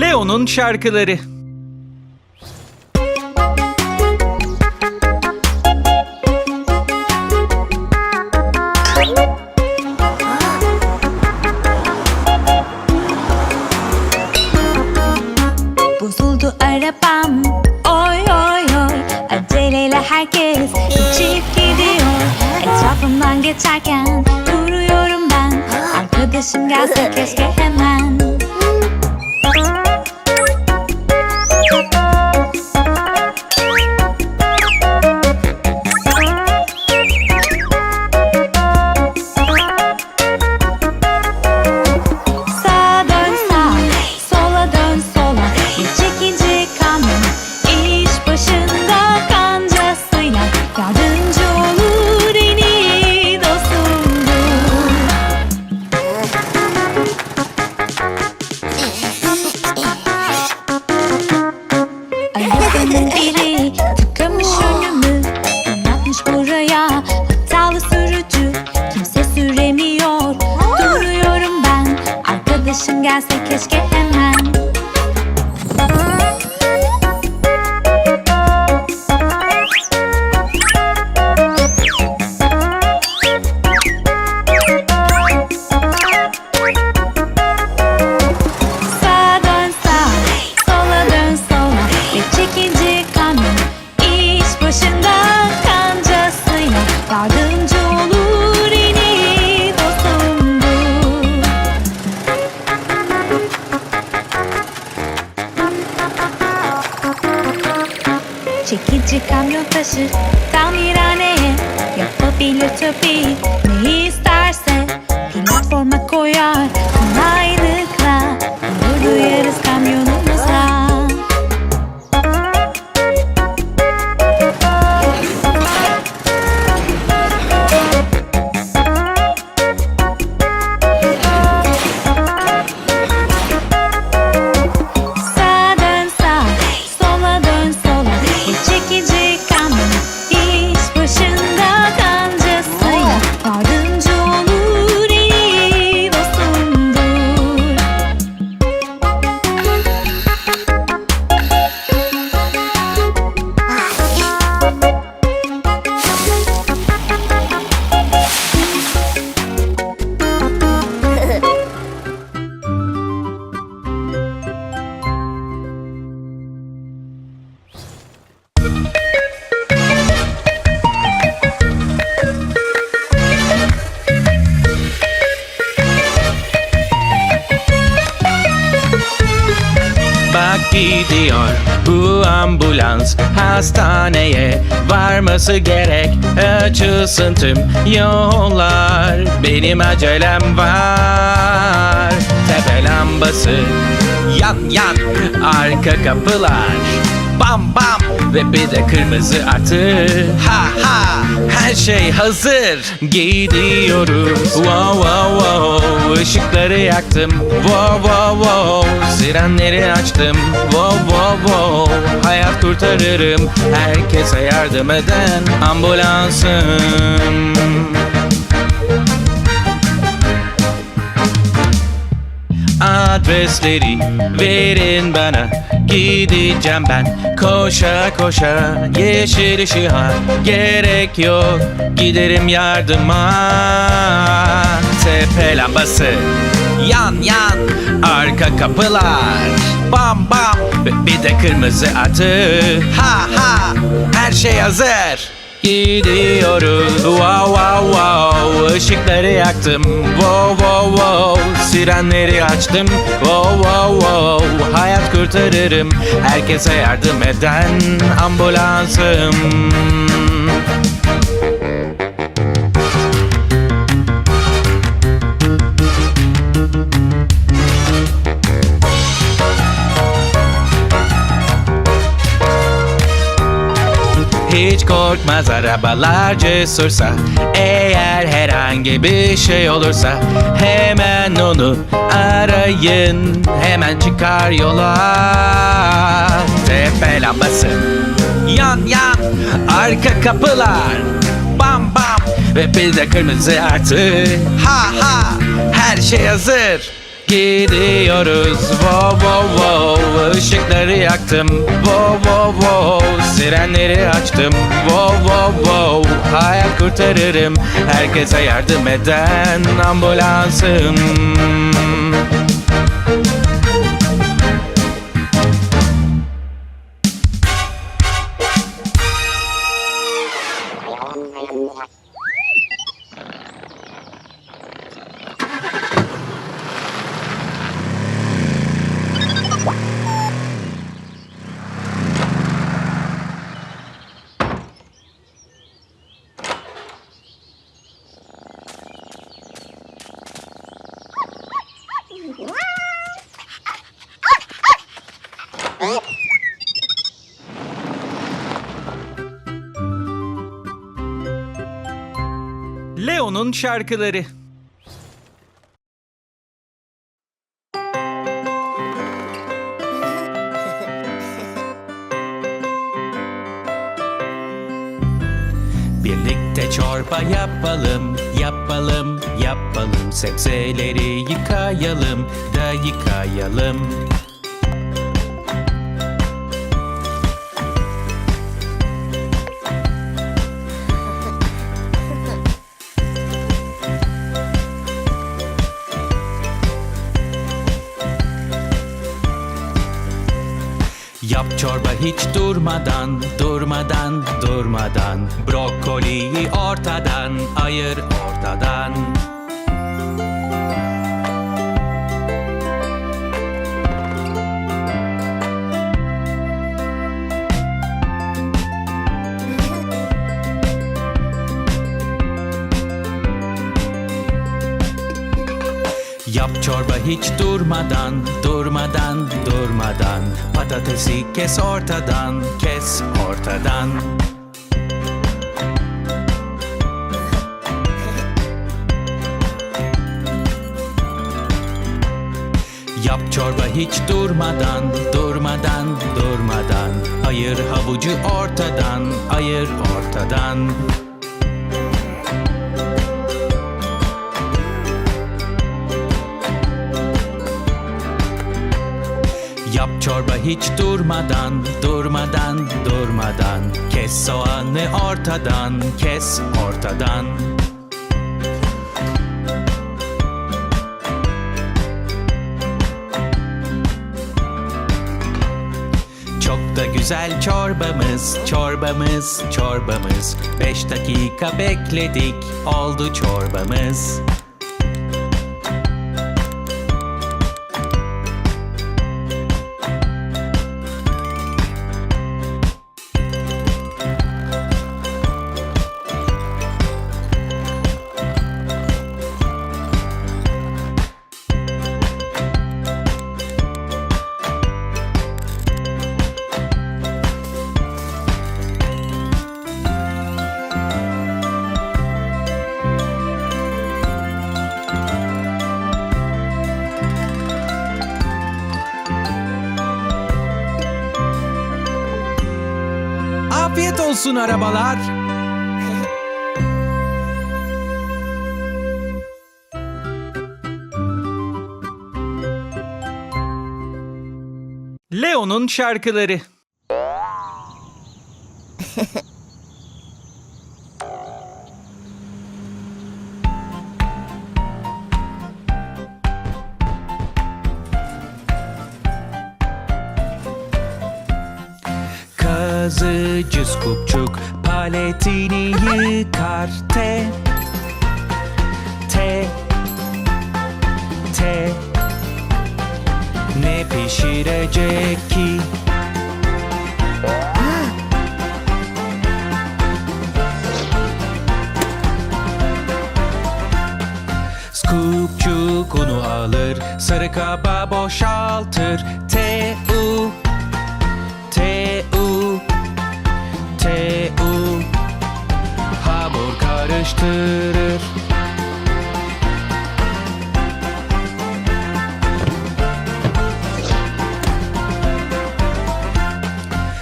Leo'nun şarkıları. Bozuldu arabam. Oy oy oy. Aceleyle herkes Geçip gidiyor. Etrafımdan geçerken Duruyorum ben. Arkadaşım gelse keşke hemen முந்திரி wasted. Hastaneye. Varması gerek açılsın tüm yollar. Benim acelem var. Tepe lambası yan yan arka kapılar bam bam. Ve bir de kırmızı artı. Ha ha. Her şey hazır. Gidiyoruz. Wow wow wow. Işıkları yaktım. Wow wow wow. Sirenleri açtım. Wow wow wow. Hayat kurtarırım. Herkese yardım eden ambulansım Adresleri verin bana. Gideceğim ben koşa koşa. Yeşil ışığa gerek yok. Giderim yardıma. Tepe lambası. Yan yan. Arka kapılar. Bam bam. Bir de kırmızı atı. Ha ha. Her şey hazır Gidiyoruz. Wow wow wow. Işıkları yaktım. Wow wow wow. Sirenleri açtım. Wow wow wow. Hayat kurtarırım. Herkese yardım eden ambulansım korkmaz arabalar cesursa Eğer herhangi bir şey olursa Hemen onu arayın Hemen çıkar yola. Tepe lambası Yan yan arka kapılar Bam bam ve bir de kırmızı artı. Ha ha her şey hazır Gidiyoruz. Wow wow wow. Işıkları yaktım. Wow wow wow. Sirenleri açtım. Wow wow wow. Hayat kurtarırım. Herkese yardım eden ambulansım Leo'nun şarkıları. Birlikte çorba yapalım, yapalım, yapalım. Sebzeleri yıkayalım da yıkayalım Yap çorba hiç durmadan, durmadan, durmadan. Brokoliyi ortadan, ayır ortadan Yap çorba hiç durmadan, durmadan, durmadan. Patatesi kes ortadan, kes ortadan. Yap çorba hiç durmadan, durmadan, durmadan. Ayır havucu ortadan, ayır ortadan hiç durmadan, durmadan, durmadan. Kes soğanı ortadan, kes ortadan. Çok da güzel çorbamız, çorbamız, çorbamız. Beş dakika bekledik, oldu çorbamız Olsun arabalar. Leo'nun şarkıları paletini yıkar. Te te te ne pişirecek ki? Skupçuk unu alır sarı kaba boşaltır. Te uzaklaştırır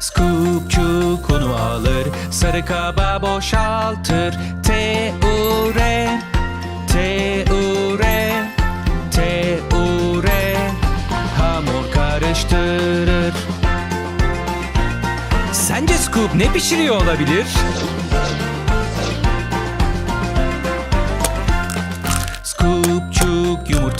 Scoopçu konu alır Sarı kaba boşaltır. T-U-R T-U-R T-U-R Hamur karıştırır. Sence Scoop ne pişiriyor olabilir?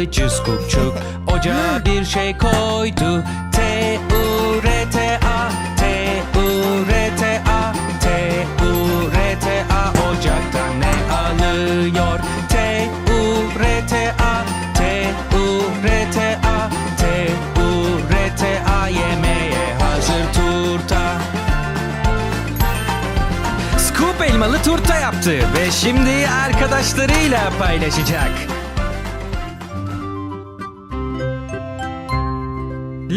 Kazıcı Scoopçuk ocağa bir şey koydu. T-U-R-T-A T-U-R-T-A T-U-R-T-A Ocaktan ne alıyor? T-U-R-T-A T-U-R-T-A T-U-R-T-A Yemeğe hazır turta. Scoop elmalı turta yaptı ve şimdi arkadaşlarıyla paylaşacak.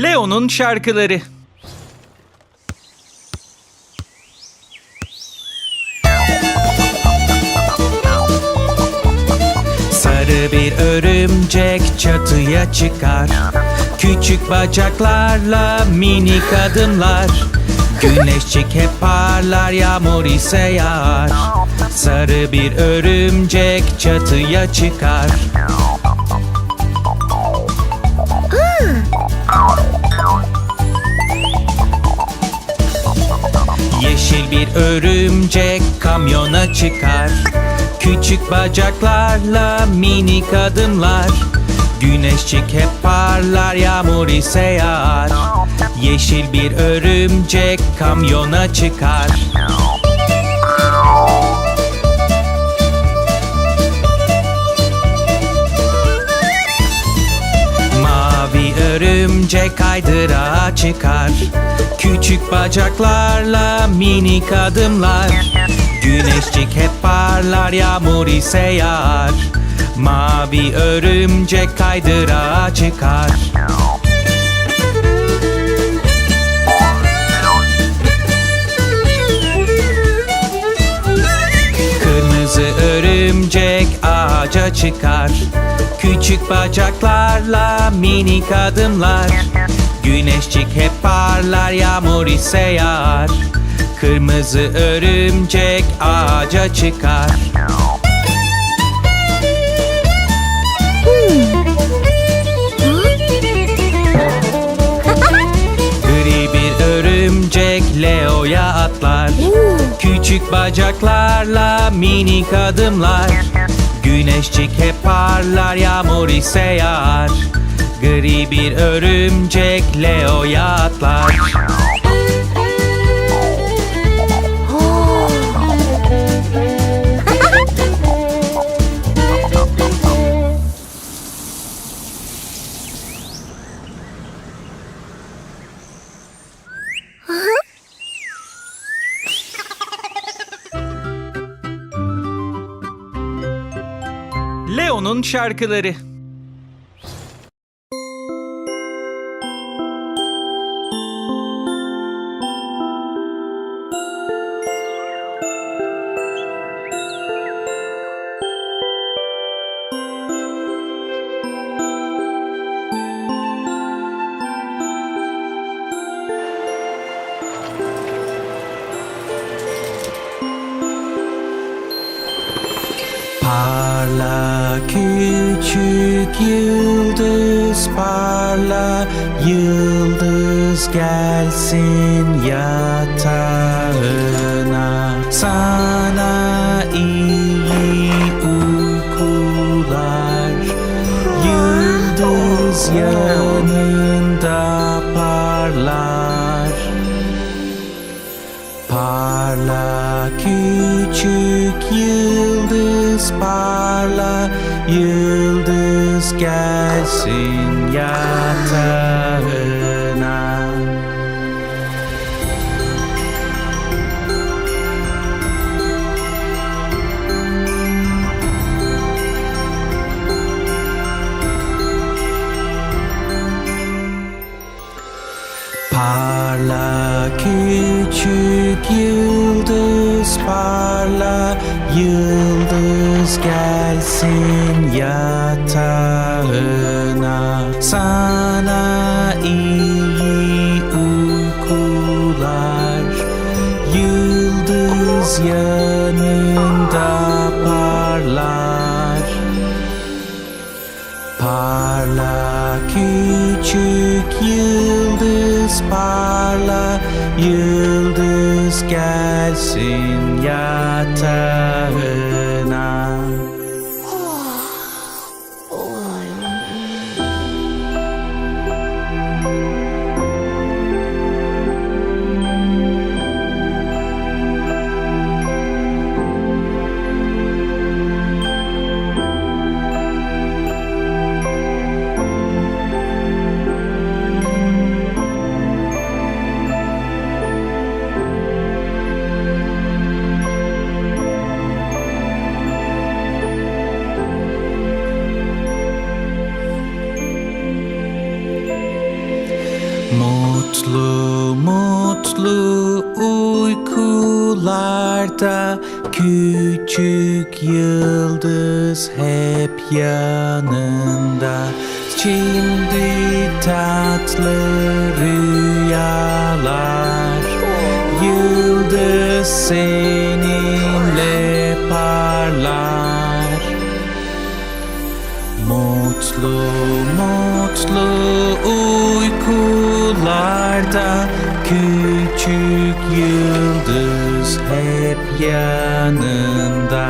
Leo'nun şarkıları. Sarı bir örümcek çatıya çıkar. Küçük bacaklarla minik adımlar. Güneşçik hep parlar yağmur ise yağar. Sarı bir örümcek çatıya çıkar bir örümcek kamyona çıkar. Küçük bacaklarla minik adımlar. Güneşçik hep parlar yağmur ise yağar. Yeşil bir örümcek kamyona çıkar örümcek kaydırağa çıkar. Küçük bacaklarla minik adımlar. Güneşcik hep parlar yağmur ise yağar. Mavi örümcek kaydırağa çıkar ağaca çıkar. Küçük bacaklarla minik adımlar. Güneşcik hep parlar yağmur ise yağar. Kırmızı örümcek ağaca çıkar. Gri bir örümcek Leo'ya atlar. Küçük bacaklarla minik adımlar Güneşcik hep parlar yağmur ise yağar. Gri bir örümcek Leo'ya atlar Leo'nun şarkıları Parla küçük yıldız parla Yıldız gelsin yatağına. Sana iyi uykular Yıldız yanında parlar. Parla küçük yıldız parla Yıldız gelsin yatağına Sana iyi uykular Yıldız yanında parlar. Parla küçük yıldız parla Yıldız gelsin Mutlu uykularda Küçük yıldız hep yanında. Şimdi tatlı rüyalar Yıldız seninle parlar. Mutlu mutlu uykularda Küçük yıldız hep yanında